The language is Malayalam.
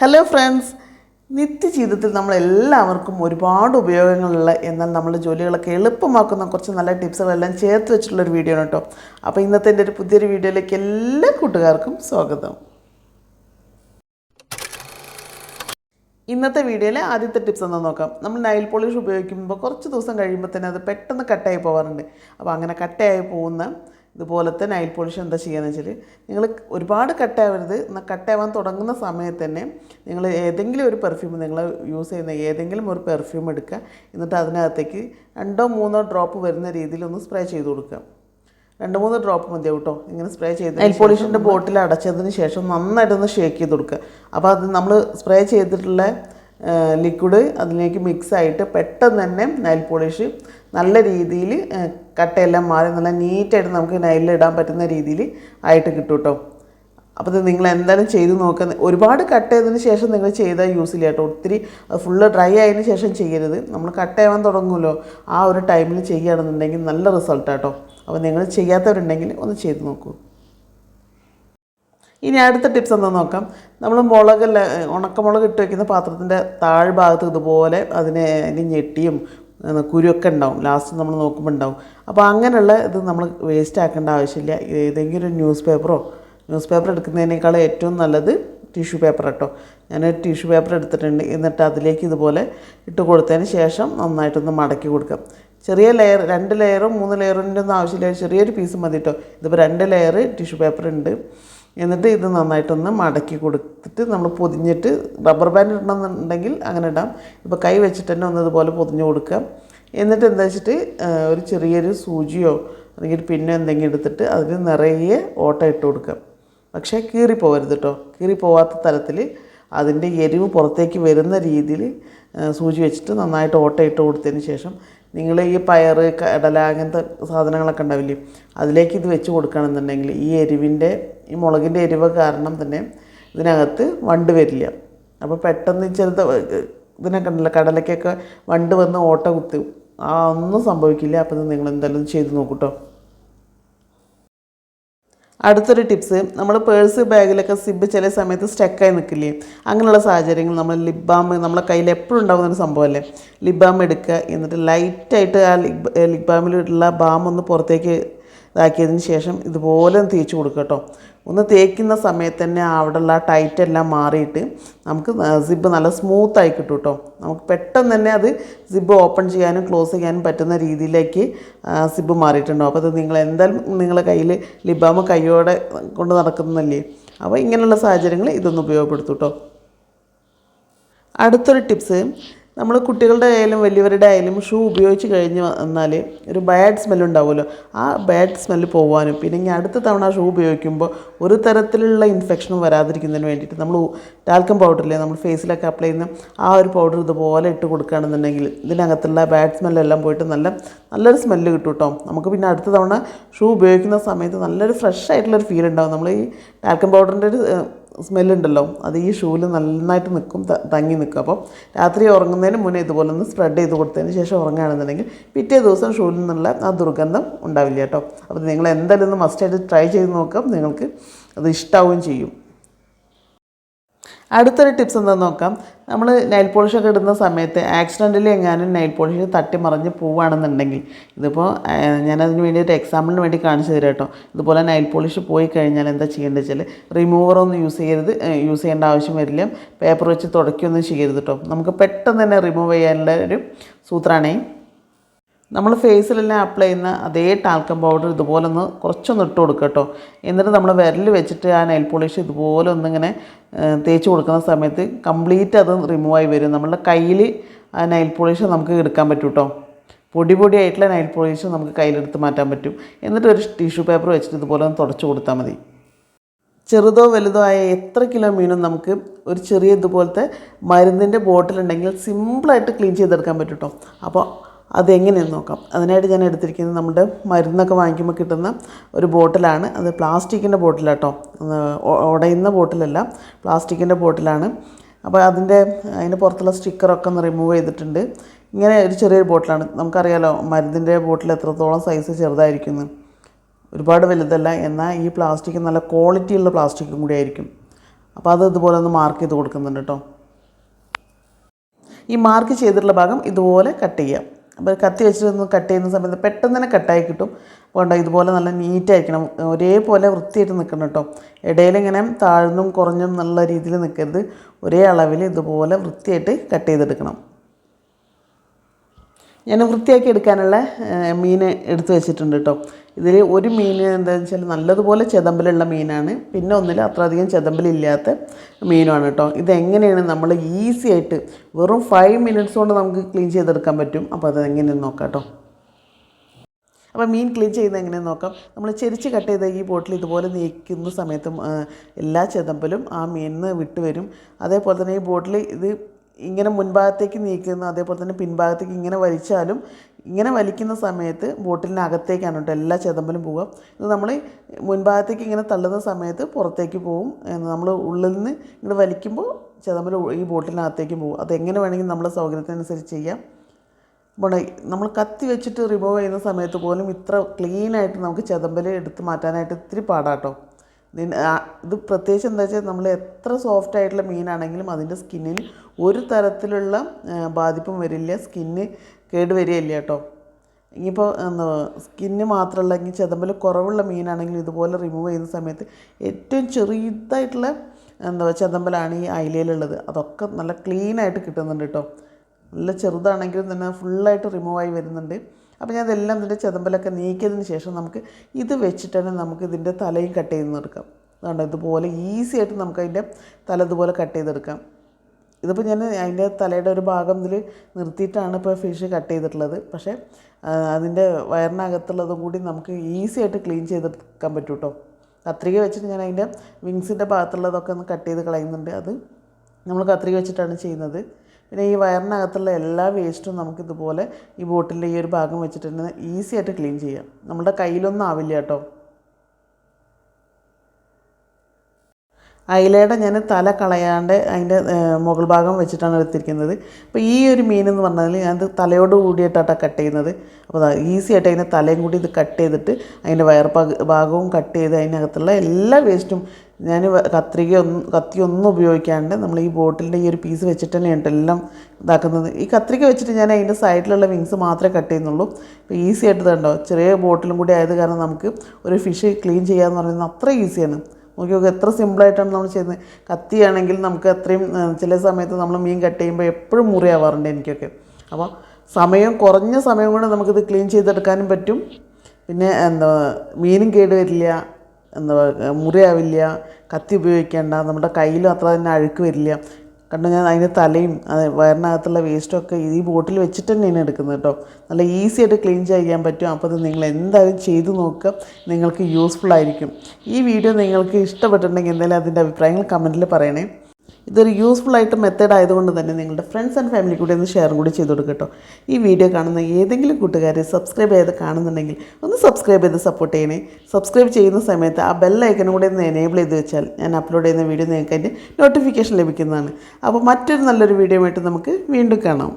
ഹലോ ഫ്രണ്ട്സ് നിത്യജീവിതത്തിൽ നമ്മളെല്ലാവർക്കും ഒരുപാട് ഉപയോഗങ്ങളുള്ള എന്നാൽ നമ്മുടെ ജോലികളൊക്കെ എളുപ്പമാക്കുന്ന കുറച്ച് നല്ല ടിപ്സുകളെല്ലാം ചേർത്ത് വെച്ചിട്ടുള്ള ഒരു വീഡിയോ ആണ് കേട്ടോ അപ്പോൾ ഇന്നത്തെ എന്റെ ഒരു പുതിയൊരു വീഡിയോയിലേക്ക് എല്ലാ കൂട്ടുകാർക്കും സ്വാഗതം. ഇന്നത്തെ വീഡിയോയിലെ ആദ്യത്തെ ടിപ്സ് ഒന്ന് നോക്കാം. നമ്മൾ നൈൽ പോളിഷ് ഉപയോഗിക്കുമ്പോൾ കുറച്ച് ദിവസം കഴിയുമ്പോൾ തന്നെ അത് പെട്ടെന്ന് കട്ടായി പോകാറുണ്ട് അപ്പോൾ അങ്ങനെ കട്ടായി പോകുന്ന ഇതുപോലത്തെ നൈൽ പോളിഷ് എന്താ ചെയ്യുകയെന്ന് വെച്ചാൽ നിങ്ങൾ ഒരുപാട് കട്ടാവരുത് എന്നാൽ കട്ടാവാൻ തുടങ്ങുന്ന സമയത്ത് തന്നെ നിങ്ങൾ ഏതെങ്കിലും ഒരു പെർഫ്യൂം നിങ്ങൾ യൂസ് ചെയ്യുന്ന ഏതെങ്കിലും ഒരു പെർഫ്യൂം എടുക്കുക. എന്നിട്ട് അതിനകത്തേക്ക് രണ്ടോ മൂന്നോ ഡ്രോപ്പ് വരുന്ന രീതിയിൽ ഒന്ന് സ്പ്രേ ചെയ്ത് കൊടുക്കുക. രണ്ട് മൂന്ന് ഡ്രോപ്പ് മതി കേട്ടോ. ഇങ്ങനെ സ്പ്രേ ചെയ്ത് നെയിൽ പോളിഷിന്റെ ബോട്ടിൽ അടച്ചതിന് ശേഷം നന്നായിട്ടൊന്ന് ഷേക്ക് ചെയ്ത് കൊടുക്കുക. അപ്പോൾ അത് നമ്മൾ സ്പ്രേ ചെയ്തിട്ടുള്ള ലിക്വിഡ് അതിലേക്ക് മിക്സ് ആയിട്ട് പെട്ടെന്ന് തന്നെ നൈൽ പോളിഷ് നല്ല രീതിയിൽ കട്ടയെല്ലാം മാറി നല്ല നീറ്റായിട്ട് നമുക്ക് നൈലിൽ ഇടാൻ പറ്റുന്ന രീതിയിൽ ആയിട്ട് കിട്ടും കേട്ടോ അപ്പോൾ നിങ്ങൾ എന്തായാലും ചെയ്ത് നോക്കുക ഒരുപാട് കട്ട് ചെയ്തതിന് ശേഷം നിങ്ങൾ ചെയ്താൽ യൂസ് ഇല്ല കേട്ടോ ഒത്തിരി ഫുള്ള് ഡ്രൈ ആയതിന് ശേഷം ചെയ്യരുത്. നമ്മൾ കട്ട് ചെയ്യാൻ തുടങ്ങുമല്ലോ. ആ ഒരു ടൈമിൽ ചെയ്യുകയാണെന്നുണ്ടെങ്കിൽ നല്ല റിസൾട്ട് കേട്ടോ അപ്പോൾ നിങ്ങൾ ചെയ്യാത്തവരുണ്ടെങ്കിൽ ഒന്ന് ചെയ്ത് നോക്കൂ. ഇനി അടുത്ത ടിപ്സ് എന്താ നോക്കാം. നമ്മൾ മുളക് ഉണക്കമുളക് ഇട്ട് വയ്ക്കുന്ന പാത്രത്തിന്റെ താഴ്ഭാഗത്ത് ഇതുപോലെ അതിനെ ഞെട്ടിയും കുരുവൊക്കെ ഉണ്ടാവും. ലാസ്റ്റ് നമ്മൾ നോക്കുമ്പോൾ ഉണ്ടാവും. അപ്പോൾ അങ്ങനെയുള്ള ഇത് നമ്മൾ വേസ്റ്റ് ആക്കേണ്ട ആവശ്യമില്ല. ഏതെങ്കിലും ഒരു ന്യൂസ് പേപ്പറോ ന്യൂസ് പേപ്പർ എടുക്കുന്നതിനേക്കാൾ ഏറ്റവും നല്ലത് ടിഷ്യൂ പേപ്പർ കേട്ടോ ഞാനൊരു ടിഷ്യൂ പേപ്പർ എടുത്തിട്ടുണ്ട്. എന്നിട്ട് അതിലേക്ക് ഇതുപോലെ ഇട്ട് കൊടുത്തതിന് ശേഷം നന്നായിട്ടൊന്ന് മടക്കി കൊടുക്കാം. ചെറിയ ലെയർ രണ്ട് ലെയറും മൂന്ന് ലെയറിന്റെ ഒന്നും ആവശ്യമില്ല. ചെറിയൊരു പീസ് മതി കേട്ടോ ഇതിപ്പോൾ രണ്ട് ലെയർ ടിഷ്യൂ പേപ്പർ ഉണ്ട്. എന്നിട്ട് ഇത് നന്നായിട്ടൊന്ന് മടക്കി കൊടുത്തിട്ട് നമ്മൾ പൊതിഞ്ഞിട്ട് റബ്ബർ ബാൻഡ് ഇടണമെന്നുണ്ടെങ്കിൽ അങ്ങനെ ഇടാം. ഇപ്പോൾ കൈ വെച്ചിട്ട് തന്നെ ഒന്ന് ഇതുപോലെ പൊതിഞ്ഞ് കൊടുക്കാം എന്നിട്ട് എന്താ വെച്ചിട്ട് ഒരു ചെറിയൊരു സൂചിയോ അല്ലെങ്കിൽ പിന്നെ എന്തെങ്കിലും എടുത്തിട്ട് അതിൽ നിറയെ ഓട്ട ഇട്ട് കൊടുക്കാം പക്ഷേ കീറി പോകരുത് കേട്ടോ കീറി പോവാത്ത തരത്തിൽ അതിന്റെ എരിവ് പുറത്തേക്ക് വരുന്ന രീതിയിൽ സൂചി വെച്ചിട്ട് നന്നായിട്ട് ഓട്ട ഇട്ട് കൊടുത്തതിന് ശേഷം നിങ്ങൾ ഈ പയർ കടല അങ്ങനത്തെ സാധനങ്ങളൊക്കെ ഉണ്ടാവില്ലേ? അതിലേക്ക് ഇത് വെച്ച് കൊടുക്കുകയാണെന്നുണ്ടെങ്കിൽ ഈ എരിവിന്റെ ഈ മുളകിന്റെ എരിവ് കാരണം തന്നെ ഇതിനകത്ത് വണ്ട് വരില്ല. അപ്പോൾ പെട്ടെന്ന് ചെറുത് ഇതിനൊക്കെ ഉണ്ടല്ലോ കടലയ്ക്കൊക്കെ വണ്ട് വന്ന് ഓട്ട കുത്തും. ആ ഒന്നും സംഭവിക്കില്ല. അപ്പോൾ ഇത് നിങ്ങൾ എന്തായാലും ചെയ്ത് നോക്കൂട്ടോ അടുത്തൊരു ടിപ്സ് നമ്മൾ പേഴ്സ് ബാഗിലൊക്കെ സിബ് ചില സമയത്ത് സ്റ്റക്കായി നിൽക്കില്ലേ അങ്ങനെയുള്ള സാഹചര്യങ്ങൾ നമ്മൾ ലിപ് ബാം നമ്മളെ കയ്യിൽ എപ്പോഴും ഉണ്ടാകുന്ന ഒരു സംഭവമല്ലേ ലിപ് ബാം എടുക്കുക എന്നിട്ട് ലൈറ്റായിട്ട് ആ ലിപ് ബാമിലുള്ള ബാം ഒന്ന് പുറത്തേക്ക് ഇതാക്കിയതിന് ശേഷം ഇതുപോലെ തേച്ച് കൊടുക്കുക കേട്ടോ ഒന്ന് തേക്കുന്ന സമയത്ത് തന്നെ അവിടെയുള്ള ടൈറ്റ് എല്ലാം മാറിയിട്ട് നമുക്ക് സിബ് നല്ല സ്മൂത്തായി കിട്ടും കേട്ടോ നമുക്ക് പെട്ടെന്ന് തന്നെ അത് സിബ് ഓപ്പൺ ചെയ്യാനും ക്ലോസ് ചെയ്യാനും പറ്റുന്ന രീതിയിലേക്ക് സിബ് മാറിയിട്ടുണ്ടാവും. അപ്പോൾ അത് നിങ്ങൾ എന്തായാലും നിങ്ങളെ കയ്യിൽ ലിബാമ കൈയോടെ കൊണ്ട് നടക്കുന്നതല്ലേ? അപ്പോൾ ഇങ്ങനെയുള്ള സാഹചര്യങ്ങൾ ഇതൊന്ന് ഉപയോഗപ്പെടുത്തും കേട്ടോ അടുത്തൊരു ടിപ്സ് നമ്മൾ കുട്ടികളുടെ ആയാലും വലിയവരുടെ ആയാലും ഷൂ ഉപയോഗിച്ച് കഴിഞ്ഞ് വന്നാൽ ഒരു ബാഡ് സ്മെൽ ഉണ്ടാവുമല്ലോ. ആ ബാഡ് സ്മെൽ പോകാനും പിന്നെ ഇനി അടുത്ത തവണ ഷൂ ഉപയോഗിക്കുമ്പോൾ ഒരു തരത്തിലുള്ള ഇൻഫെക്ഷനും വരാതിരിക്കുന്നതിന് വേണ്ടിയിട്ട് നമ്മൾ ടാൽക്കം പൗഡറില്ലേ നമ്മൾ ഫേസിലൊക്കെ അപ്ലൈ ചെയ്യുന്ന ആ ഒരു പൗഡർ ഇതുപോലെ ഇട്ട് കൊടുക്കുകയാണെന്നുണ്ടെങ്കിൽ ഇതിനകത്തുള്ള ബാഡ് സ്മെല്ലെല്ലാം പോയിട്ട് നല്ല നല്ലൊരു സ്മെല്ല് കിട്ടും കേട്ടോ നമുക്ക് പിന്നെ അടുത്ത തവണ ഷൂ ഉപയോഗിക്കുന്ന സമയത്ത് നല്ലൊരു ഫ്രഷ് ആയിട്ടുള്ളൊരു ഫീൽ ഉണ്ടാവും. നമ്മൾ ഈ ടാൽക്കം പൗഡറിന്റെ ഒരു സ്മെല്ലുണ്ടല്ലോ അത് ഈ ഷൂവിൽ നന്നായിട്ട് നിൽക്കും തങ്ങി നിൽക്കും അപ്പോൾ രാത്രി ഉറങ്ങുന്നതിന് മുന്നേ ഇതുപോലെ ഒന്ന് സ്പ്രെഡ് ചെയ്ത് കൊടുത്തതിന് ശേഷം ഉറങ്ങുകയാണെന്നുണ്ടെങ്കിൽ പിറ്റേ ദിവസം ഷൂവിൽ നിന്നുള്ള ആ ദുർഗന്ധം ഉണ്ടാവില്ല കേട്ടോ. അപ്പോൾ നിങ്ങൾ എന്തായാലും ഒന്ന് മസ്റ്റായിട്ട് ട്രൈ ചെയ്ത് നോക്കാം നിങ്ങൾക്ക് അത് ഇഷ്ടാവുകയും ചെയ്യും. അടുത്തൊരു ടിപ്സ് എന്താണെന്ന് നോക്കാം. നമ്മൾ നൈൽ പോളിഷൊക്കെ ഇടുന്ന സമയത്ത് ആക്സിഡന്റലി എങ്ങാനും നൈൽ പോളിഷ് തട്ടി മറിഞ്ഞ് പോവുകയാണെന്നുണ്ടെങ്കിൽ ഇതിപ്പോൾ ഞാനതിന് വേണ്ടി ഒരു എക്സാമ്പിളിന് വേണ്ടി കാണിച്ചു തരാം കേട്ടോ ഇതുപോലെ നൈൽ പോളിഷ് പോയി കഴിഞ്ഞാൽ എന്താ ചെയ്യേണ്ടത് വെച്ചാൽ റിമൂവറൊന്നും യൂസ് ചെയ്യരുത് യൂസ് ചെയ്യേണ്ട ആവശ്യം വരില്ല. പേപ്പർ വെച്ച് തുടക്കൊന്നും ചെയ്യരുത് കേട്ടോ നമുക്ക് പെട്ടെന്ന് തന്നെ റിമൂവ് ചെയ്യാനുള്ള ഒരു സൂത്രമാണേ നമ്മൾ ഫേസിലെല്ലാം അപ്ലൈ ചെയ്യുന്ന അതേ ടാൽക്കം പൗഡർ ഇതുപോലെ ഒന്ന് കുറച്ചൊന്ന് ഇട്ട് കൊടുക്കുക കേട്ടോ. എന്നിട്ട് നമ്മൾ വിരൽ വെച്ചിട്ട് ആ നെയിൽ പോളിഷ് ഇതുപോലെ ഒന്നിങ്ങനെ തേച്ച് കൊടുക്കുന്ന സമയത്ത് കംപ്ലീറ്റ് അത് റിമൂവ് ആയി വരും. നമ്മളുടെ കയ്യിൽ ആ നെയിൽ പോളിഷ് നമുക്ക് എടുക്കാൻ പറ്റും കേട്ടോ. പൊടി പൊടി ആയിട്ടുള്ള നൈൽ പോളിഷ് നമുക്ക് കയ്യിലെടുത്ത് മാറ്റാൻ പറ്റും. എന്നിട്ട് ഒരു ടിഷ്യൂ പേപ്പർ വെച്ചിട്ട് ഇതുപോലെ ഒന്ന് തുടച്ചു കൊടുത്താൽ മതി. ചെറുതോ വലുതോ ആയ എത്ര കിലോ മീനും നമുക്ക് ഒരു ചെറിയ ഇതുപോലത്തെ മരുന്നിന്റെ ബോട്ടിലുണ്ടെങ്കിൽ സിമ്പിളായിട്ട് ക്ലീൻ ചെയ്തെടുക്കാൻ പറ്റും കേട്ടോ. അപ്പോൾ അതെങ്ങനെയെന്ന് നോക്കാം. അതിനായിട്ട് ഞാൻ എടുത്തിരിക്കുന്നത് നമ്മുടെ മരുന്നൊക്കെ വാങ്ങിക്കുമ്പോൾ കിട്ടുന്ന ഒരു ബോട്ടിലാണ്. അത് പ്ലാസ്റ്റിക്കിന്റെ ബോട്ടിലാട്ടോ. ഉടയുന്ന ബോട്ടിലല്ല. പ്ലാസ്റ്റിക്കിന്റെ ബോട്ടിലാണ്. അപ്പോൾ അതിന്റെ അതിന്റെ പുറത്തുള്ള സ്റ്റിക്കറൊക്കെ ഒന്ന് റിമൂവ് ചെയ്തിട്ടുണ്ട്. ഇങ്ങനെ ഒരു ചെറിയൊരു ബോട്ടിലാണ്. നമുക്കറിയാലോ മരുന്നിന്റെ ബോട്ടിൽ എത്രത്തോളം സൈസ് ചെറുതായിരിക്കുന്നു. ഒരുപാട് വലുതല്ല. എന്നാൽ ഈ പ്ലാസ്റ്റിക് നല്ല ക്വാളിറ്റിയുള്ള പ്ലാസ്റ്റിക്കും കൂടി ആയിരിക്കും. അപ്പോൾ അത് ഇതുപോലെ ഒന്ന് മാർക്ക് ചെയ്ത് കൊടുക്കുന്നുണ്ട് കേട്ടോ. ഈ മാർക്ക് ചെയ്തിട്ടുള്ള ഭാഗം ഇതുപോലെ കട്ട് ചെയ്യാം. അപ്പോൾ കത്തി വെച്ചിട്ട് ഒന്ന് കട്ട് ചെയ്യുന്ന സമയത്ത് പെട്ടെന്ന് തന്നെ കട്ടായി കിട്ടും. അതുകൊണ്ട് ഇതുപോലെ നല്ല നീറ്റായിരിക്കണം ഒരേപോലെ വൃത്തിയായിട്ട് നിൽക്കണം കേട്ടോ. ഇടയിലിങ്ങനെ താഴ്ന്നും കുറഞ്ഞും നല്ല രീതിയിൽ നിൽക്കരുത്. ഒരേ അളവിൽ ഇതുപോലെ വൃത്തിയായിട്ട് കട്ട് ചെയ്തെടുക്കണം. ഞാൻ വൃത്തിയാക്കി എടുക്കാനുള്ള മീൻ എടുത്തു വെച്ചിട്ടുണ്ട് കേട്ടോ. ഇതിൽ ഒരു മീൻ എന്താണെന്ന് വെച്ചാൽ നല്ലതുപോലെ ചെതമ്പലുള്ള മീനാണ്. പിന്നെ ഒന്നിൽ അത്രയധികം ചെതമ്പലില്ലാത്ത മീനുമാണ് കേട്ടോ. ഇതെങ്ങനെയാണ് നമ്മൾ ഈസി ആയിട്ട് വെറും ഫൈവ് മിനിറ്റ്സ് കൊണ്ട് നമുക്ക് ക്ലീൻ ചെയ്തെടുക്കാൻ പറ്റും? അപ്പോൾ അത് എങ്ങനെയെന്ന് നോക്കാം കേട്ടോ. അപ്പോൾ മീൻ ക്ലീൻ ചെയ്യുന്നത് എങ്ങനെയെന്ന് നോക്കാം. നമ്മൾ ചെരിച്ച് കട്ട് ചെയ്ത ഈ ബോട്ടിൽ ഇതുപോലെ നീക്കുന്ന സമയത്തും എല്ലാ ചെതമ്പലും ആ മീനിന്ന് വിട്ടുവരും അതേപോലെ തന്നെ ഈ ബോട്ടിൽ ഇത് ഇങ്ങനെ മുൻഭാഗത്തേക്ക് നീക്കുന്ന അതേപോലെ തന്നെ പിൻഭാഗത്തേക്ക് ഇങ്ങനെ വലിച്ചാലും ഇങ്ങനെ വലിക്കുന്ന സമയത്ത് ബോട്ടിലിനകത്തേക്കാണ് കേട്ടോ എല്ലാ ചെതമ്പലും പോവുക. ഇത് നമ്മൾ മുൻഭാഗത്തേക്ക് ഇങ്ങനെ തള്ളുന്ന സമയത്ത് പുറത്തേക്ക് പോവും. നമ്മൾ ഉള്ളിൽ നിന്ന് ഇങ്ങനെ വലിക്കുമ്പോൾ ചെതമ്പൽ ഈ ബോട്ടിലിനകത്തേക്ക് പോകും അതെങ്ങനെ വേണമെങ്കിൽ നമ്മളെ സൗകര്യത്തിനനുസരിച്ച് ചെയ്യാം. അപ്പോൾ നമ്മൾ കത്തി വെച്ചിട്ട് റിമൂവ് ചെയ്യുന്ന സമയത്ത് പോലും ഇത്ര ക്ലീനായിട്ട് നമുക്ക് ചെതമ്പൽ എടുത്ത് മാറ്റാനായിട്ട് ഇത്തിരി പാടാട്ടോ ഇത് പ്രത്യേകിച്ച് എന്താ വെച്ചാൽ നമ്മൾ എത്ര സോഫ്റ്റ് ആയിട്ടുള്ള മീനാണെങ്കിലും അതിന്റെ സ്കിന്നിന് ഒരു തരത്തിലുള്ള ബാധിപ്പും വരില്ല. സ്കിന്ന് കേട് വരികയില്ല കേട്ടോ. ഇനിയിപ്പോൾ എന്താ സ്കിന്ന് മാത്രമല്ല ഇനി ചെതമ്പൽ കുറവുള്ള മീനാണെങ്കിൽ ഇതുപോലെ റിമൂവ് ചെയ്യുന്ന സമയത്ത് ഏറ്റവും ചെറിയതായിട്ടുള്ള എന്താ ചെതമ്പലാണ് ഈ അയിലയിലുള്ളത്. അതൊക്കെ നല്ല ക്ലീനായിട്ട് കിട്ടുന്നുണ്ട് കേട്ടോ. നല്ല ചെറുതാണെങ്കിലും തന്നെ ഫുള്ളായിട്ട് റിമൂവ് ആയി വരുന്നുണ്ട്. അപ്പോൾ ഞാൻ ഇതെല്ലാം ഇതിന്റെ ചെതമ്പലൊക്കെ നീക്കിയതിന് ശേഷം നമുക്ക് ഇത് വെച്ചിട്ട് തന്നെ നമുക്ക് ഇതിന്റെ തലയും കട്ട് ചെയ്ത് എടുക്കാം അതുകൊണ്ട് ഇതുപോലെ ഈസി ആയിട്ട് നമുക്ക് അതിന്റെ തല ഇതുപോലെ കട്ട് ചെയ്തെടുക്കാം. ഇതിപ്പോൾ ഞാൻ അതിന്റെ തലയുടെ ഒരു ഭാഗം ഇതിൽ നിർത്തിയിട്ടാണ് ഇപ്പോൾ ഫിഷ് കട്ട് ചെയ്തിട്ടുള്ളത്. പക്ഷേ അതിന്റെ വയറിനകത്തുള്ളതും കൂടി നമുക്ക് ഈസി ആയിട്ട് ക്ലീൻ ചെയ്തെടുക്കാൻ പറ്റും കേട്ടോ കത്രിക വെച്ചിട്ട് ഞാൻ അതിന്റെ വിങ്സിന്റെ ഭാഗത്തുള്ളതൊക്കെ ഒന്ന് കട്ട് ചെയ്ത് കളയുന്നുണ്ട്. അത് നമ്മൾ കത്രിക വെച്ചിട്ടാണ് ചെയ്യുന്നത്. പിന്നെ ഈ വയറിനകത്തുള്ള എല്ലാ വേസ്റ്റും നമുക്കിതുപോലെ ഈ ബോട്ടിന്റെ ഈ ഒരു ഭാഗം വെച്ചിട്ട് തന്നെ ഈസി ആയിട്ട് ക്ലീൻ ചെയ്യാം. നമ്മുടെ കയ്യിലൊന്നും ആവില്ല കേട്ടോ അയിലയുടെ ഞാൻ തല കളയാണ്ട് അതിന്റെ മുകൾ ഭാഗം വെച്ചിട്ടാണ് എടുത്തിരിക്കുന്നത്. അപ്പോൾ ഈ ഒരു മീൻ എന്ന് പറഞ്ഞാൽ ഞാൻ തലയോട് കൂടിയിട്ടാണ് കട്ട് ചെയ്യുന്നത്. അപ്പോൾ ഈസി ആയിട്ട് അതിന്റെ തലയും കൂടി ഇത് കട്ട് ചെയ്തിട്ട് അതിന്റെ വയർ ഭാഗ- ഭാഗവും കട്ട് ചെയ്ത് അതിനകത്തുള്ള എല്ലാ വേസ്റ്റും ഞാൻ കത്രിക ഒന്നും കത്തി ഒന്നും ഉപയോഗിക്കാണ്ട് നമ്മൾ ഈ ബോട്ടിലിന്റെ ഈ ഒരു പീസ് വെച്ചിട്ട് തന്നെയാണ് എല്ലാം ഇതാക്കുന്നത്. ഈ കത്രിക വെച്ചിട്ട് ഞാൻ അതിന്റെ സൈഡിലുള്ള വിങ്സ് മാത്രമേ കട്ട് ചെയ്യുന്നുള്ളൂ. അപ്പോൾ ഈസി ആയിട്ട് ഇതുണ്ടോ ചെറിയ ബോട്ടിലും കൂടി ആയത് കാരണം നമുക്ക് ഒരു ഫിഷ് ക്ലീൻ ചെയ്യാമെന്ന് പറയുന്നത് അത്ര ഈസിയാണ്. നോക്കി നോക്കുക എത്ര സിമ്പിളായിട്ടാണ് നമ്മൾ ചെയ്യുന്നത്. കത്തിയാണെങ്കിൽ നമുക്ക് അത്രയും ചില സമയത്ത് നമ്മൾ മീൻ കട്ട് ചെയ്യുമ്പോൾ എപ്പോഴും മുറിയാവാറുണ്ട് എനിക്കൊക്കെ. അപ്പോൾ സമയം കുറഞ്ഞ സമയം കൊണ്ട് നമുക്കിത് ക്ലീൻ ചെയ്തെടുക്കാനും പറ്റും. പിന്നെ എന്താ മീനും കേട് വരില്ല എന്താ മുറിയാവില്ല കത്തി ഉപയോഗിക്കേണ്ട നമ്മുടെ കയ്യിലും അത്ര തന്നെ അഴുക്ക് വരില്ല. കണ്ടു ഞാൻ അതിന്റെ തലയും വയറിനകത്തുള്ള വേസ്റ്റൊക്കെ ഈ ബോട്ടിൽ വെച്ചിട്ട് തന്നെയാണ് എടുക്കുന്നത് കേട്ടോ. നല്ല ഈസി ആയിട്ട് ക്ലീൻ ചെയ്യാൻ പറ്റും. അപ്പോൾ അത് നിങ്ങൾ എന്തായാലും ചെയ്ത് നോക്കുക. നിങ്ങൾക്ക് യൂസ്ഫുൾ ആയിരിക്കും. ഈ വീഡിയോ നിങ്ങൾക്ക് ഇഷ്ടപ്പെട്ടിട്ടുണ്ടെങ്കിൽ എന്തായാലും അതിന്റെ അഭിപ്രായങ്ങൾ കമന്റിൽ പറയണേ. ഇതൊരു യൂസ്ഫുൾ ആയിട്ട് മെത്തേഡ് ആയതുകൊണ്ട് തന്നെ നിങ്ങളുടെ ഫ്രണ്ട്സ് ആൻഡ് ഫാമിലി കൂടി ഒന്ന് ഷെയർ കൂടി ചെയ്ത് കൊടുക്കട്ടോ കേട്ടോ ഈ വീഡിയോ കാണുന്ന ഏതെങ്കിലും കൂട്ടുകാർ സബ്സ്ക്രൈബ് ചെയ്ത് കാണുന്നുണ്ടെങ്കിൽ ഒന്ന് സബ്സ്ക്രൈബ് ചെയ്ത് സപ്പോർട്ട് ചെയ്യണേ. സബ്സ്ക്രൈബ് ചെയ്യുന്ന സമയത്ത് ആ ബെൽ ഐക്കനും കൂടി ഒന്ന് എനേബിൾ ചെയ്ത് വെച്ചാൽ ഞാൻ അപ്ലോഡ് ചെയ്യുന്ന വീഡിയോ നിങ്ങൾക്ക് അതിന്റെ നോട്ടിഫിക്കേഷൻ ലഭിക്കുന്നതാണ്. അപ്പോൾ മറ്റൊരു നല്ലൊരു വീഡിയോ ആയിട്ട് നമുക്ക് വീണ്ടും കാണാം.